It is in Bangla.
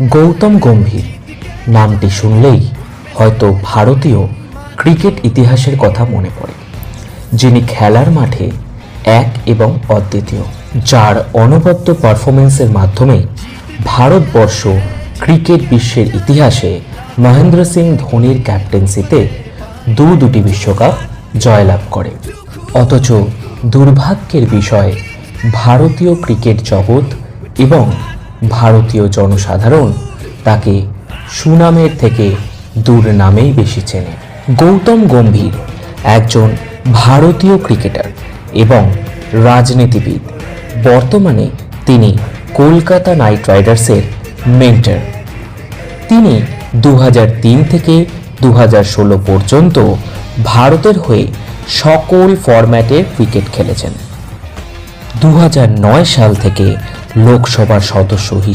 গৌতম গম্ভীর। নামটি শুনলেই হয়তো ভারতীয় ক্রিকেট ইতিহাসের কথা মনে পড়ে, যিনি খেলার মাঠে এক এবং অদ্বিতীয়, যার অনবদ্য পারফরমেন্সের মাধ্যমে ভারতবর্ষ ক্রিকেট বিশ্বের ইতিহাসে মহেন্দ্র সিং ধোনির ক্যাপ্টেন্সিতে দু দুটি বিশ্বকাপ জয়লাভ করে। অথচ দুর্ভাগ্যের বিষয় ভারতীয় ক্রিকেট জগৎ এবং ভারতীয় জনসাধারণ তাকে সুনামের থেকে দূর নামেই বেশি চেনে। গৌতম গম্ভীর একজন ভারতীয় ক্রিকেটার এবং রাজনীতিবিদ। বর্তমানে তিনি কলকাতা নাইট রাইডার্সের মেন্টার। তিনি দু হাজার তিন থেকে দু হাজার ষোলো পর্যন্ত ভারতের হয়ে সকল ফরম্যাটের ক্রিকেট খেলেছেন। দু হাজার নয় সাল থেকে লোকসভার সদস্য হিসেবে